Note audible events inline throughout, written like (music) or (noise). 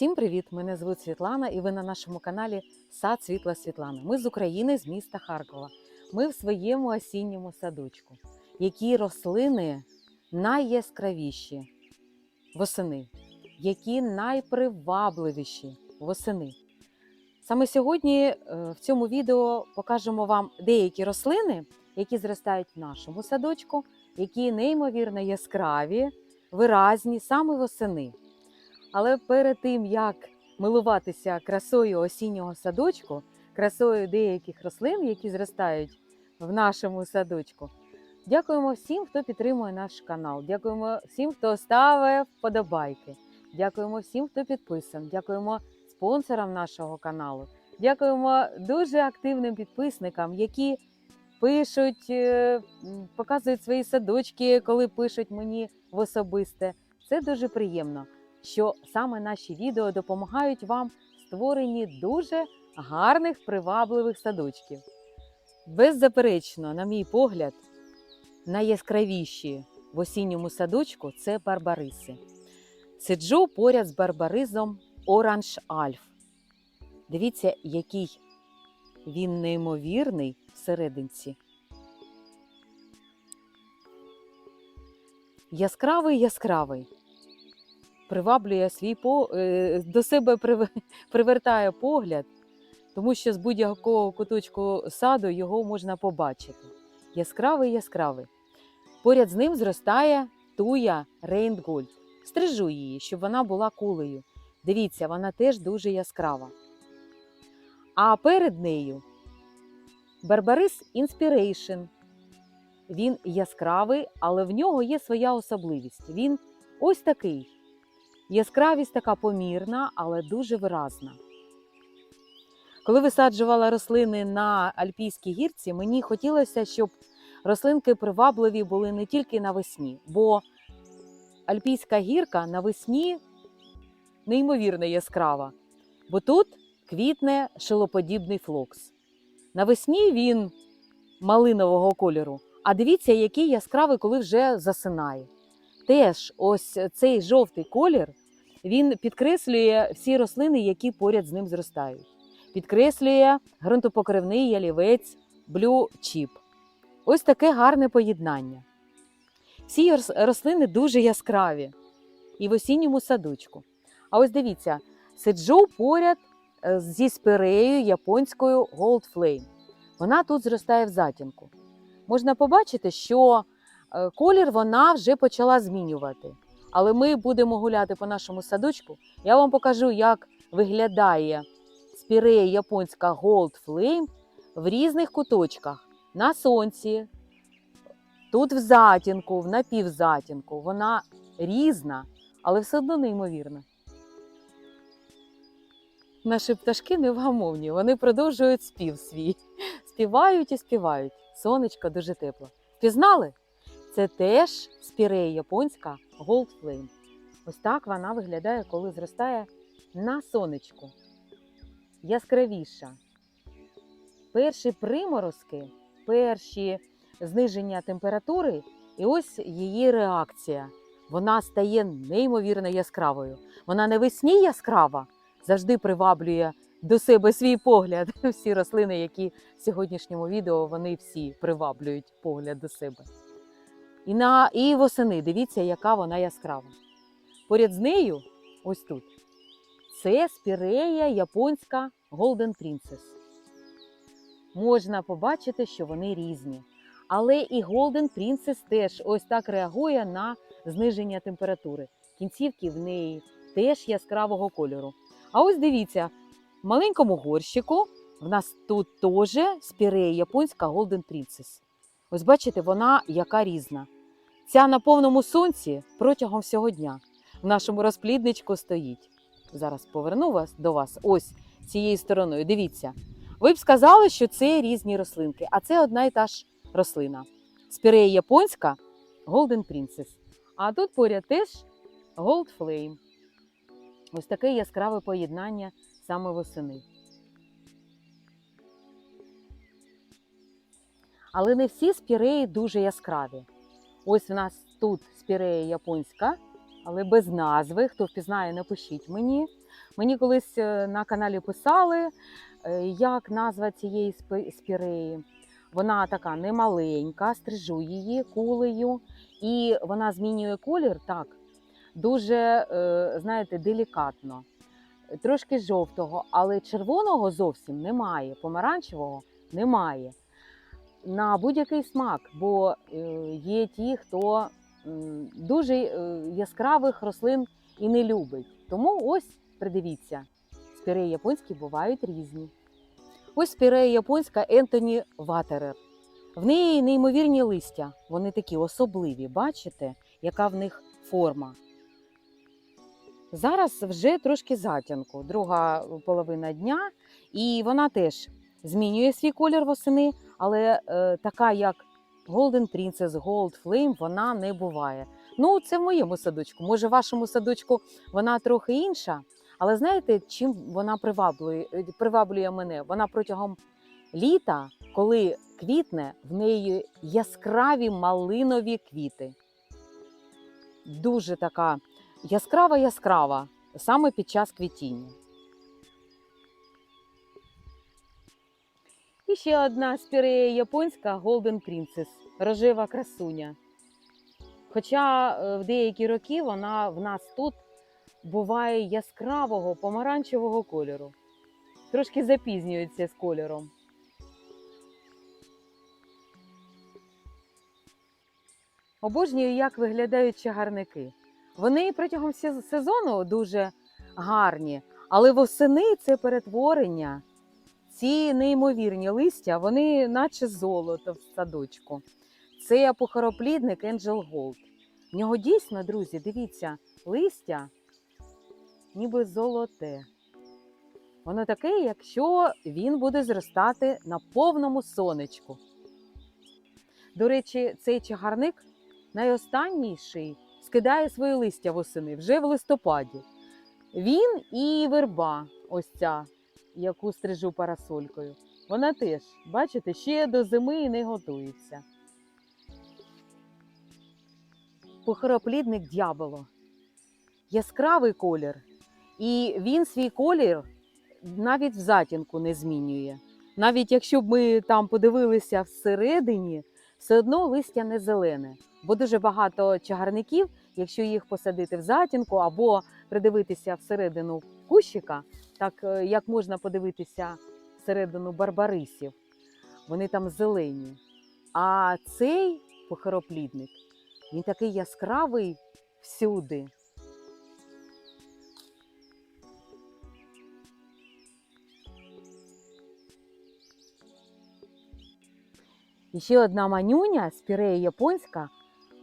Всім привіт! Мене звуть Світлана, і ви на нашому каналі Сад Світла Світлана. Ми з України, з міста Харкова. Ми в своєму осінньому садочку. Які рослини найяскравіші восени, які найпривабливіші восени. Саме сьогодні е, в цьому відео покажемо вам деякі рослини, які зростають в нашому садочку, які неймовірно яскраві, виразні саме восени. Але перед тим як милуватися красою осіннього садочку, красою деяких рослин, які зростають в нашому садочку, дякуємо всім, хто підтримує наш канал. Дякуємо всім, хто ставить вподобайки. Дякуємо всім, хто підписаний. Дякуємо спонсорам нашого каналу. Дякуємо дуже активним підписникам, які пишуть, е, показують свої садочки, коли пишуть мені в особисте. Це дуже приємно що саме наші відео допомагають вам в створенні дуже гарних, привабливих садочків. Беззаперечно, на мій погляд, найяскравіші в осінньому садочку це барбариси. Сиджу поряд з барбаризом Оранж Альф. Дивіться, який він неймовірний всерединці. Яскравий яскравий приваблює свій по е, до себе (laughs) привертає погляд, тому що з будь-якого куточку саду його можна побачити. Яскравий яскравий. Поряд з ним зростає туя Рейнгольд. Стрижу її, щоб вона була кулею. Дивіться, вона теж дуже яскрава. А перед нею Барбарис Inspiration. Він яскравий, але в нього є своя особливість. Він ось такий. Яскравість така помірна, але дуже виразна. Коли висаджувала рослини на Альпійській гірці, мені хотілося, щоб рослинки привабливі були не тільки навесні, бо Альпійська гірка навесні неймовірно яскрава, бо тут квітне шилоподібний флокс. Навесні він малинового кольору, а дивіться, який яскравий, коли вже засинає. Теж ось цей жовтий колір він підкреслює всі рослини, які поряд з ним зростають. Підкреслює ґрунтопокривний ялівець Blue Chip. Ось таке гарне поєднання. Всі рослини дуже яскраві і в осінньому садочку. А ось дивіться, сиджу поряд е, зі спиреєю японською Gold Flame. Вона тут зростає в затінку. Можна побачити, що колір вона вже почала змінювати. Але ми будемо гуляти по нашому садочку. Я вам покажу, як виглядає спірея японська Gold Flame в різних куточках. На сонці, тут в затінку, в напівзатінку. Вона різна, але все одно неймовірна. Наші пташки невгамовні, вони продовжують спів свій. Співають і співають. Сонечко дуже тепло. Впізнали? Це теж спірея японська Gold Flame. Ось так вона виглядає, коли зростає на сонечку. Яскравіша. Перші приморозки, перші зниження температури, і ось її реакція. Вона стає неймовірно яскравою. Вона навесні яскрава, завжди приваблює до себе свій погляд. (laughs) Всі рослини, які в сьогоднішньому відео, вони всі приваблюють погляд до себе. І, на, і восени, дивіться, яка вона яскрава. Поряд з нею, ось тут, це спірея японська Golden Princess. Можна побачити, що вони різні. Але і Golden Princess теж ось так реагує на зниження температури. Кінцівки в неї теж яскравого кольору. А ось дивіться, в маленькому горщику в нас тут теж спірея японська Golden Princess. Ось бачите, вона яка різна. Ця на повному сонці протягом всього дня в нашому розплідничку стоїть. Зараз поверну вас до вас ось цією стороною. Дивіться. Ви б сказали, що це різні рослинки, а це одна і та ж рослина. Спірея японська Golden Princess. А тут поряд теж Gold Flame. Ось таке яскраве поєднання саме восени. Але не всі спіреї дуже яскраві. Ось в нас тут спірея японська, але без назви. Хто впізнає, напишіть мені. Мені колись е, на каналі писали, е, як назва цієї спіреї. Вона така немаленька, стрижу її кулею, і вона змінює колір так, дуже, е, знаєте, делікатно. Трошки жовтого, але червоного зовсім немає, помаранчевого немає. На будь-який смак, бо е, є ті, хто дуже е, яскравих рослин і не любить. Тому ось придивіться, спіреї японські бувають різні. Ось спірея японська Ентоні Ватерер. В неї неймовірні листя, вони такі особливі. Бачите, яка в них форма. Зараз вже трошки затянку, друга половина дня, і вона теж змінює свій колір восени, але е, така, як Golden Princess, Gold Flame, вона не буває. Ну, це в моєму садочку. Може, в вашому садочку вона трохи інша. Але знаєте, чим вона приваблює, е, приваблює мене? Вона протягом літа, коли квітне, в неї яскраві малинові квіти. Дуже така яскрава яскрава саме під час квітіння. І ще одна спірея японська Golden Princess, рожева красуня. Хоча е, в деякі роки вона в нас тут буває яскравого помаранчевого кольору. Трошки запізнюється з кольором. Обожнюю, як виглядають чагарники. Вони протягом сезону дуже гарні, але восени це перетворення. Ці неймовірні листя, вони наче золото в садочку. Це похороплідник Angel Gold. В нього дійсно, друзі, дивіться, листя ніби золоте. Воно таке, якщо він буде зростати на повному сонечку. До речі, цей чагарник найостанніший скидає свої листя восени вже в листопаді. Він і верба, ось ця, яку стрижу парасолькою. Вона теж, бачите, ще до зими не готується. Похороплідник дьяволо. Яскравий колір. І він свій колір навіть в затінку не змінює. Навіть якщо б ми там подивилися всередині, все одно листя не зелене. Бо дуже багато чагарників, якщо їх посадити в затінку або придивитися всередину кущика, так е, як можна подивитися всередину барбарисів, вони там зелені. А цей похороплідник, він такий яскравий всюди. І ще одна манюня спірея японська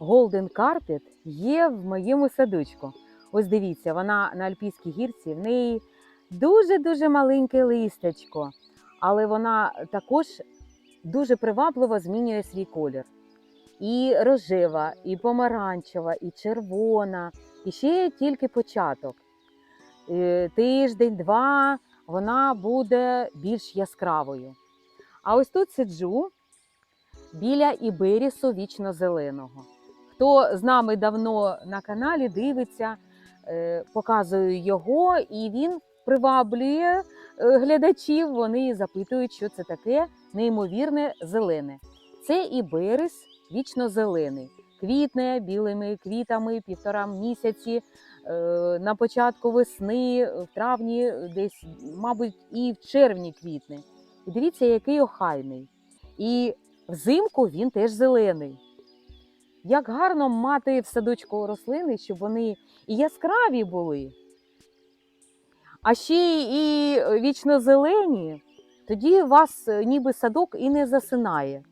Golden Carpet є в моєму садочку. Ось дивіться, вона на Альпійській гірці, в неї дуже-дуже маленьке листячко, але вона також дуже привабливо змінює свій колір. І рожева, і помаранчева, і червона, і ще тільки початок. Е, Тиждень-два вона буде більш яскравою. А ось тут сиджу біля іберісу вічно-зеленого. Хто з нами давно на каналі дивиться, показую його, і він приваблює е, глядачів. Вони запитують, що це таке неймовірне зелене. Це іберіс вічно-зелений. Квітне білими квітами півтора місяці. е, На початку весни, в травні, десь, мабуть, і в червні квітне. І дивіться, який охайний. І взимку він теж зелений. Як гарно мати в садочку рослини, щоб вони і яскраві були, а ще і вічно зелені, тоді вас е, ніби садок і не засинає.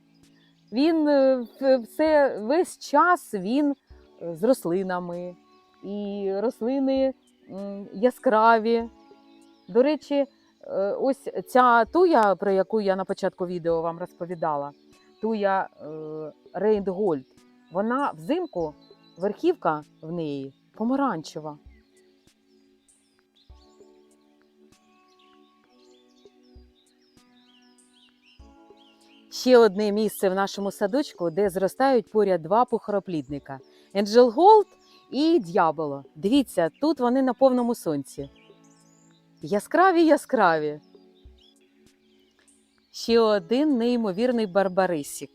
Він е, все, весь час він е, з рослинами, і рослини яскраві. До речі, ось ця туя, про яку я на початку відео вам розповідала, туя Рейндгольд, вона взимку, верхівка в неї помаранчева. Ще одне місце в нашому садочку, де зростають поряд два похороплідника: Angel Gold і Д'яболо. Дивіться, тут вони на повному сонці. яскраві яскраві. Ще один неймовірний барбарисік.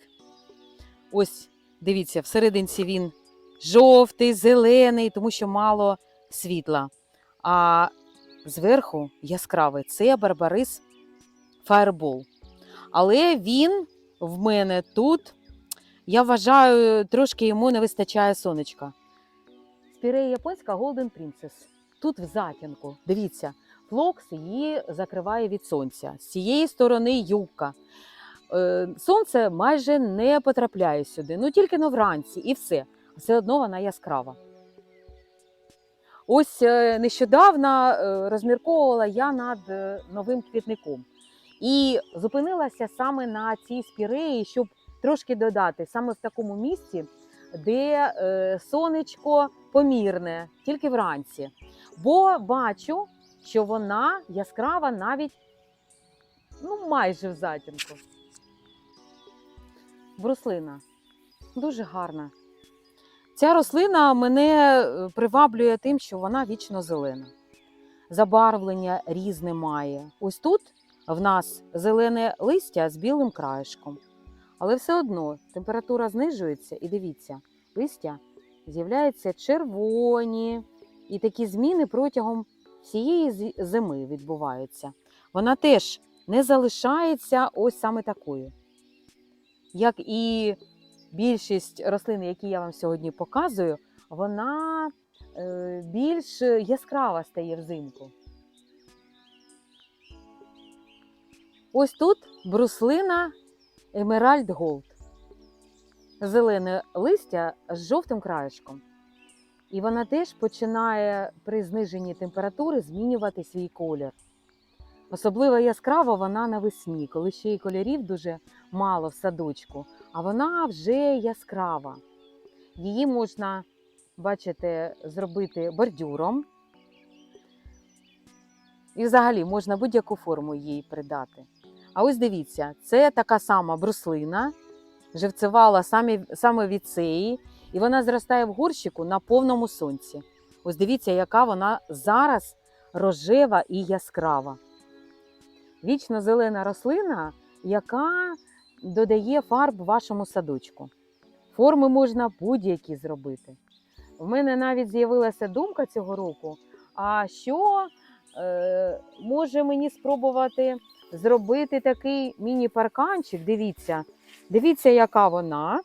Ось, дивіться, всерединці він жовтий, зелений, тому що мало світла. А зверху яскравий це барбарис Fireball. Але він в мене тут, я вважаю, трошки йому не вистачає сонечка. Спірея японська Golden Princess. Тут в затінку. Дивіться, флокс її закриває від сонця. З цієї сторони юбка. Е, Сонце майже не потрапляє сюди, ну тільки на вранці і все. Все одно вона яскрава. Ось е, нещодавно е, розмірковувала я над новим квітником і зупинилася саме на цій спіреї, щоб трошки додати саме в такому місці, де сонечко помірне, тільки вранці. Бо бачу, що вона яскрава навіть ну, майже в затінку. Бруслина дуже гарна. Ця рослина мене е, приваблює тим, що вона вічно зелена. Забарвлення різне має. Ось тут в нас зелене листя з білим краєшком. Але все одно температура знижується, і дивіться, листя з'являються червоні, і такі зміни протягом всієї зими відбуваються. Вона теж не залишається ось саме такою. Як і більшість рослин, які я вам сьогодні показую, вона е, більш яскрава стає взимку. Ось тут бруслина Emerald Gold. Зелене листя з жовтим краєшком. І вона теж починає при зниженні температури змінювати свій колір. Особливо яскрава вона навесні, коли ще й кольорів дуже мало в садочку, а вона вже яскрава. Її можна, бачите, зробити бордюром. І взагалі можна будь-яку форму їй придати. А ось дивіться, це така сама бруслина, живцевала саме, саме від цієї, і вона зростає в горщику на повному сонці. Ось дивіться, яка вона зараз рожева і яскрава. Вічно зелена рослина, яка додає фарб вашому садочку. Форми можна будь-які зробити. В мене навіть з'явилася думка цього року, а що е, може мені спробувати зробити такий міні-парканчик. Дивіться, дивіться, яка вона.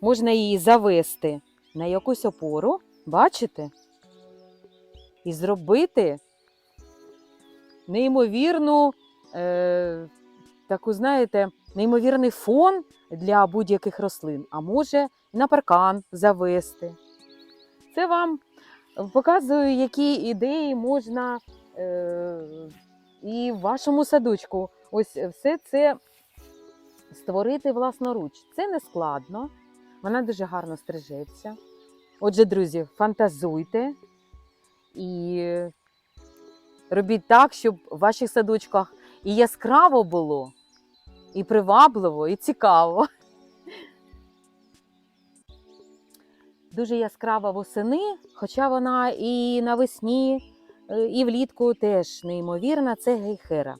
Можна її завести на якусь опору, бачите? І зробити неймовірну, е, таку, знаєте, неймовірний фон для будь-яких рослин, а може на паркан завести. Це вам показую, які ідеї можна е, і в вашому садочку. Ось все це створити власноруч. Це не складно, вона дуже гарно стрижеться. Отже, друзі, фантазуйте і робіть так, щоб в ваших садочках і яскраво було, і привабливо, і цікаво. Дуже яскрава восени, хоча вона і навесні, е, і влітку теж неймовірна, це гейхера.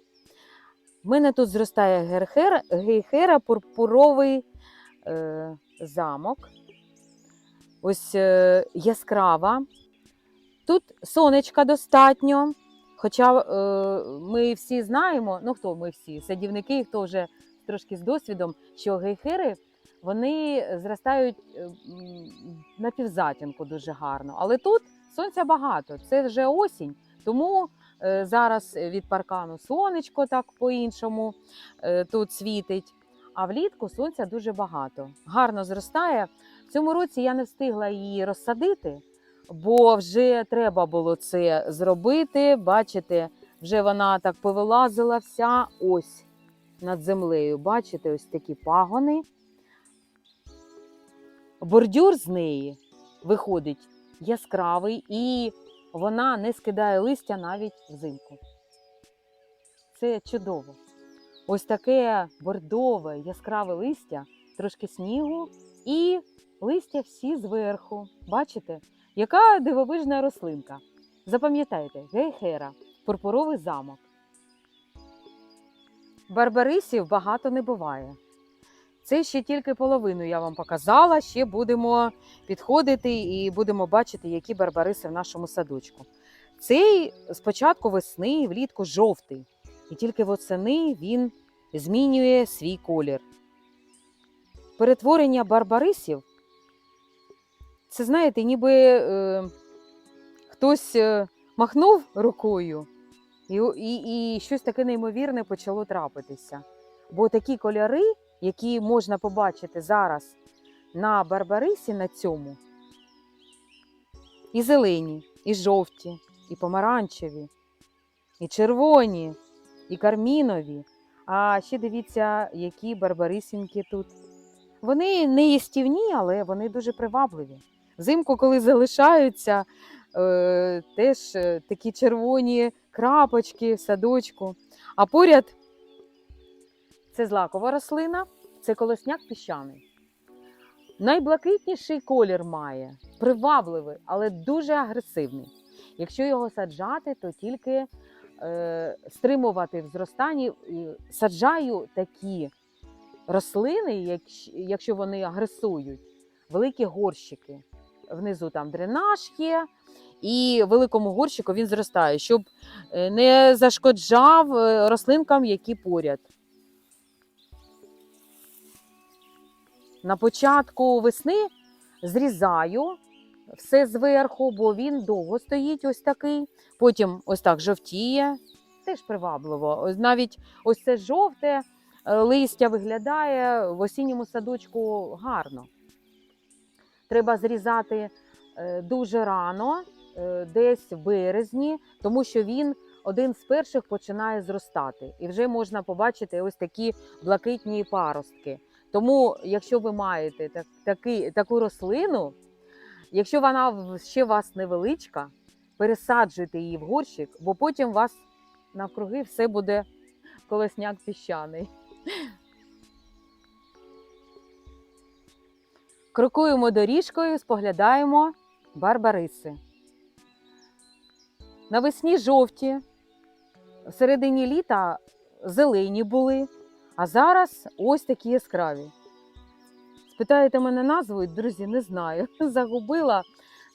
В мене тут зростає гейхера, гейхера пурпуровий е, замок. Ось е, яскрава. Тут сонечка достатньо. Хоча е, ми всі знаємо, ну хто ми всі, садівники, хто вже трошки з досвідом, що гейхери вони зростають е, на півзатінку дуже гарно. Але тут сонця багато, це вже осінь, тому е, зараз від паркану сонечко так по-іншому е, тут світить. А влітку сонця дуже багато. Гарно зростає. В цьому році я не встигла її розсадити, бо вже треба було це зробити. Бачите, вже вона так повилазила вся ось над землею. Бачите, ось такі пагони. Бордюр з неї виходить яскравий і вона не скидає листя навіть взимку. Це чудово. Ось таке бордове, яскраве листя, трошки снігу і листя всі зверху. Бачите, яка дивовижна рослинка. Запам'ятайте, гейхера. пурпуровий замок. Барбарисів багато не буває. Це ще тільки половину я вам показала. Ще будемо підходити і будемо бачити, які барбариси в нашому садочку. Цей спочатку весни, влітку жовтий, і тільки восени він змінює свій колір. Перетворення барбарисів це, знаєте, ніби е, хтось е, махнув рукою, і, і, і щось таке неймовірне почало трапитися. Бо такі кольори, які можна побачити зараз на барбарисі на цьому, і зелені, і жовті, і помаранчеві, і червоні, і кармінові. А ще дивіться, які барбарисіньки тут. Вони не їстівні, але вони дуже привабливі. Взимку, коли залишаються, е, теж е, такі червоні крапочки в садочку. А поряд це злакова рослина, це колосняк піщаний. Найблакитніший колір має, привабливий, але дуже агресивний. Якщо його саджати, то тільки е, стримувати в зростанні. Саджаю такі рослини, якщо вони агресують, великі горщики. Внизу там дренаж є, і великому горщику він зростає, щоб е, не зашкоджав е, рослинкам, які поряд. На початку весни зрізаю все зверху, бо він довго стоїть ось такий. Потім ось так жовтіє, теж привабливо. Навіть ось це жовте е, листя виглядає в осінньому садочку гарно. Треба зрізати е, дуже рано, е, десь в березні, тому що він один з перших починає зростати. І вже можна побачити ось такі блакитні паростки. Тому, якщо ви маєте так, таки, таку рослину, якщо вона ще у вас невеличка, пересаджуйте її в горщик, бо потім у вас навкруги все буде колесняк піщаний. Крокуємо доріжкою, споглядаємо барбариси. Навесні жовті, в середині літа зелені були, а зараз ось такі яскраві. Спитаєте мене назву, друзі, не знаю. (laughs) Загубила.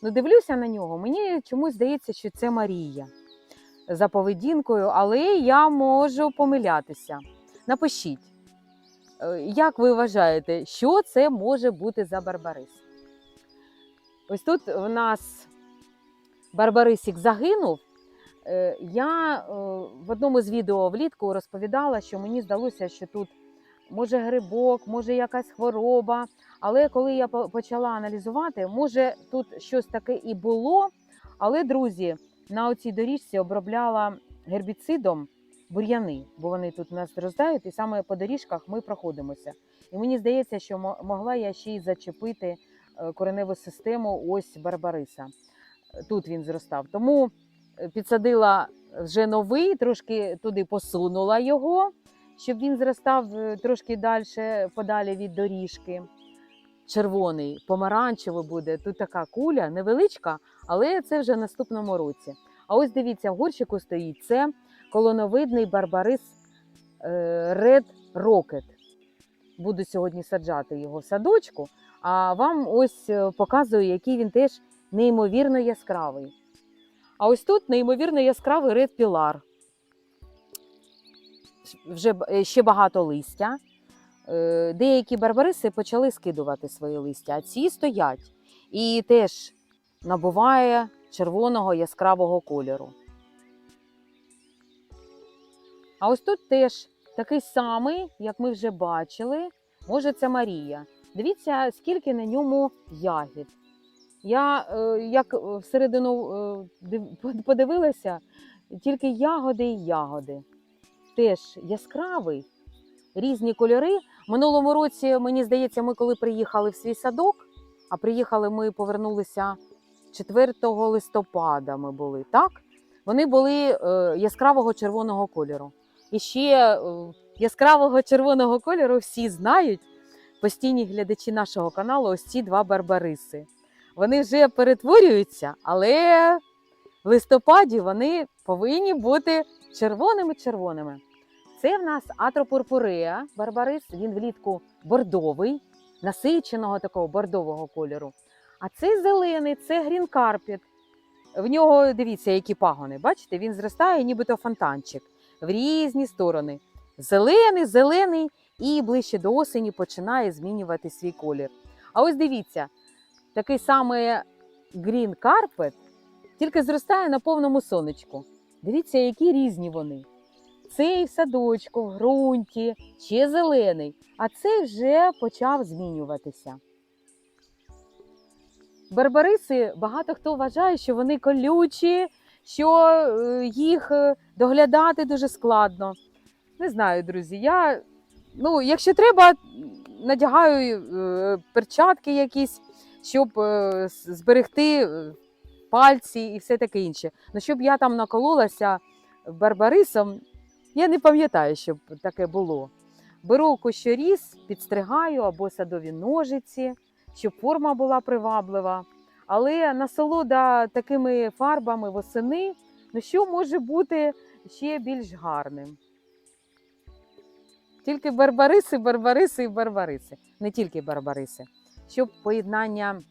Ну, дивлюся на нього. Мені чомусь здається, що це Марія за поведінкою, але я можу помилятися. Напишіть, як ви вважаєте, що це може бути за барбарис? Ось тут у нас барбарисик загинув. Е, Я е, в одному з відео влітку розповідала, що мені здалося, що тут може грибок, може якась хвороба. Але коли я почала аналізувати, може тут щось таке і було. Але, друзі, на оцій доріжці обробляла гербіцидом бур'яни, бо вони тут нас зростають, і саме по доріжках ми проходимося. І мені здається, що могла я ще й зачепити е, кореневу систему ось барбариса. Тут він зростав. Тому е, підсадила вже новий, трошки туди посунула його, щоб він зростав е, трошки далі, подалі від доріжки. Червоний, помаранчевий буде. Тут така куля невеличка, але це вже в наступному році. А ось дивіться, в горщику стоїть це колоновидний барбарис е, Red Rocket. Буду сьогодні саджати його в садочку, а вам ось е, показую, який він теж неймовірно яскравий. А ось тут неймовірно яскравий Red Pilar. Вже е, ще багато листя. Деякі барбариси почали скидувати свої листя, а ці стоять і теж набуває червоного яскравого кольору. А ось тут теж такий самий, як ми вже бачили, може це Марія. Дивіться, скільки на ньому ягід. Я е, як всередину е, (laughs) подивилася, тільки ягоди і ягоди. Теж яскравий, різні кольори. Минулому році, мені здається, ми коли приїхали в свій садок, а приїхали ми повернулися 4 листопада. Ми були так. Вони були е, яскравого червоного кольору. І ще е, яскравого червоного кольору всі знають постійні глядачі нашого каналу. Ось ці два барбариси. Вони вже перетворюються, але в листопаді вони повинні бути червоними-червоними. Це в нас атропурпурея барбарис, він влітку бордовий, насиченого такого бордового кольору. А цей зелений це грінкарпет. В нього дивіться, які пагони. Бачите, він зростає, нібито фонтанчик в різні сторони. Зелений, зелений і ближче до осені починає змінювати свій колір. А ось дивіться, такий самий Green Carpet, тільки зростає на повному сонечку. Дивіться, які різні вони. Цей в садочку, в ґрунті, ще зелений, а цей вже почав змінюватися. Барбариси багато хто вважає, що вони колючі, що е, їх е, доглядати дуже складно. Не знаю, друзі. Я, ну, якщо треба, надягаю е, перчатки якісь, щоб е, зберегти е, пальці і все таке інше. Ну, щоб я там накололася барбарисом, я не пам'ятаю, щоб таке було. Беру кущоріз, підстригаю або садові ножиці, щоб форма була приваблива. Але насолода такими фарбами восени, ну що може бути ще більш гарним? Тільки барбариси, барбариси і барбариси, не тільки барбариси. Щоб поєднання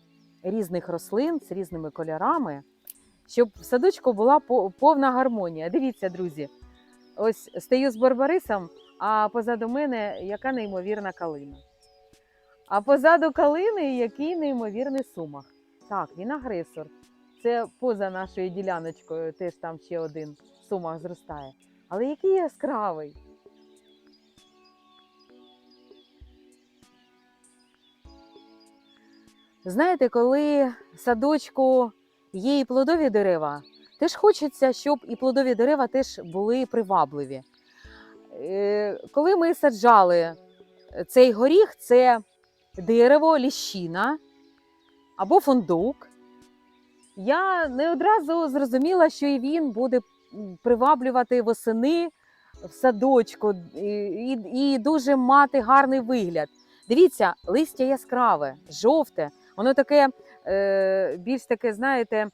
різних рослин з різними кольорами, щоб в садочку була повна гармонія. Дивіться, друзі, ось стою з барбарисом, а позаду мене яка неймовірна калина. А позаду калини який неймовірний сумах. Так, він агресор. Це поза нашою діляночкою, теж там ще один сумах зростає. Але який яскравий. Знаєте, коли садочку є і плодові дерева, теж хочеться, щоб і плодові дерева теж були привабливі. Е, Коли ми саджали цей горіх, це дерево, ліщина або фундук, я не одразу зрозуміла, що і він буде приваблювати восени в садочку і, і, дуже мати гарний вигляд. Дивіться, листя яскраве, жовте, воно таке е, більш таке, знаєте,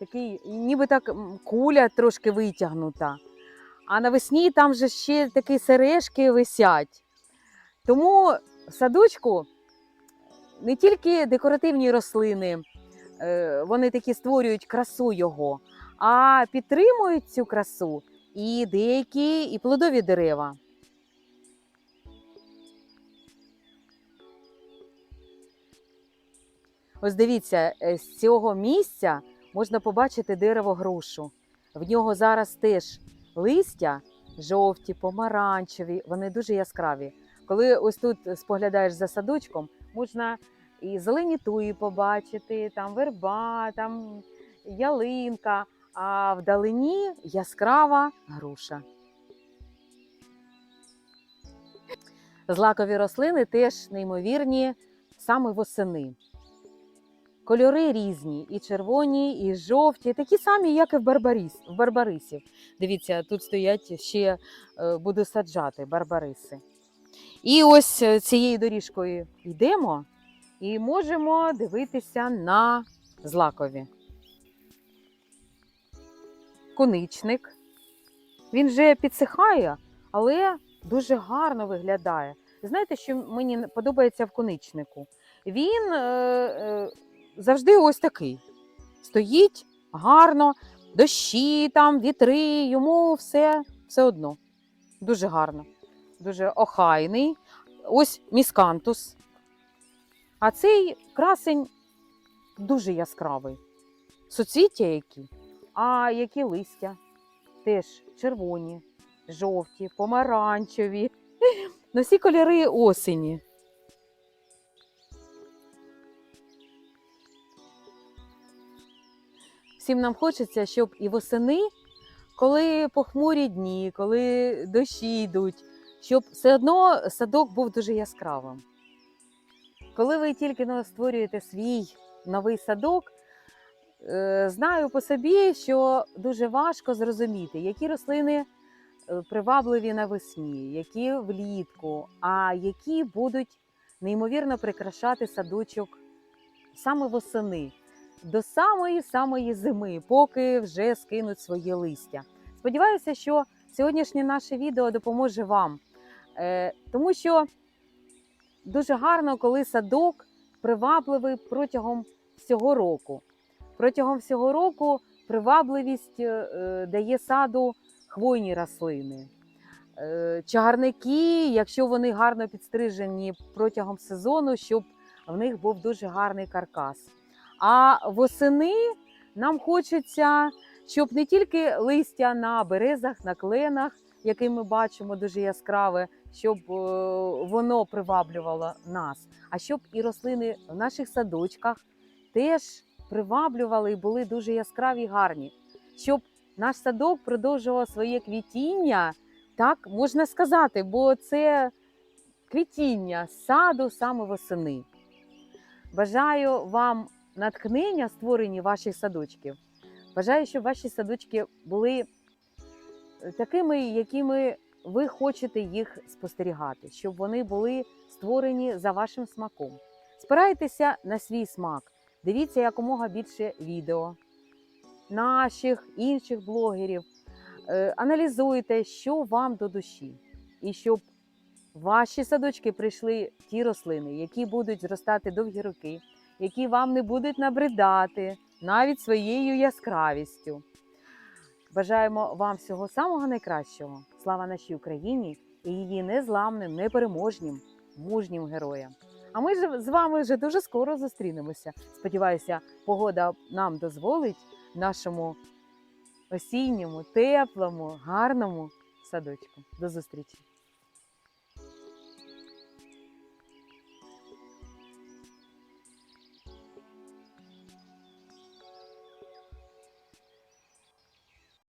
такий, ніби так куля трошки витягнута. А навесні там же ще такі сережки висять. Тому в садочку не тільки декоративні рослини, е, вони такі створюють красу його, а підтримують цю красу і деякі і плодові дерева. Ось дивіться, е, з цього місця можна побачити дерево грушу. В нього зараз теж листя жовті, помаранчеві, вони дуже яскраві. Коли ось тут споглядаєш за садочком, можна і зелені туї побачити, там верба, там ялинка, а вдалині яскрава груша. Злакові рослини теж неймовірні саме восени. Кольори різні, і червоні, і жовті, такі самі, як і в, барбарис, в барбарисів. Дивіться, тут стоять ще е, буду саджати барбариси. І ось е, цією доріжкою йдемо і можемо дивитися на злакові. Коничник. Він вже підсихає, але дуже гарно виглядає. Знаєте, що мені подобається в коничнику? Він е, е, завжди ось такий. Стоїть гарно, дощі, там, вітри, йому все, все одно. Дуже гарно, дуже охайний. Ось міскантус. А цей красень дуже яскравий. Суцвіття які, а які листя. Теж червоні, жовті, помаранчеві. (laughs) На всі кольори осені. Всім нам хочеться, щоб і восени, коли похмурі дні, коли дощі йдуть, щоб все одно садок був дуже яскравим. Коли ви тільки створюєте свій новий садок, знаю по собі, що дуже важко зрозуміти, які рослини е, привабливі навесні, які влітку, а які будуть неймовірно прикрашати садочок саме восени. до самої самої зими, поки вже скинуть своє листя. Сподіваюся, що сьогоднішнє наше відео допоможе вам, Е, тому що дуже гарно, коли садок привабливий протягом всього року. Протягом всього року привабливість е, е, дає саду хвойні рослини. Е, Чагарники, якщо вони гарно підстрижені протягом сезону, щоб в них був дуже гарний каркас. А восени нам хочеться, щоб не тільки листя на березах, на кленах, яке ми бачимо дуже яскраве, щоб воно приваблювало нас, а щоб і рослини в наших садочках теж приваблювали і були дуже яскраві і гарні, щоб наш садок продовжував своє квітіння, так можна сказати, бо це квітіння саду саме восени. Бажаю вам натхнення створенні ваших садочків. Бажаю, щоб ваші садочки були е, такими, якими ви хочете їх спостерігати, щоб вони були створені за вашим смаком. Спирайтеся на свій смак, дивіться якомога більше відео наших інших блогерів, Е, аналізуйте, що вам до душі, і щоб ваші садочки прийшли ті рослини, які будуть зростати довгі роки, які вам не будуть набридати навіть своєю яскравістю. Бажаємо вам всього самого найкращого. Слава нашій Україні і її незламним, непереможнім, мужнім героям. А ми ж з вами вже дуже скоро зустрінемося. Сподіваюся, погода нам дозволить нашому осінньому, теплому, гарному садочку. До зустрічі!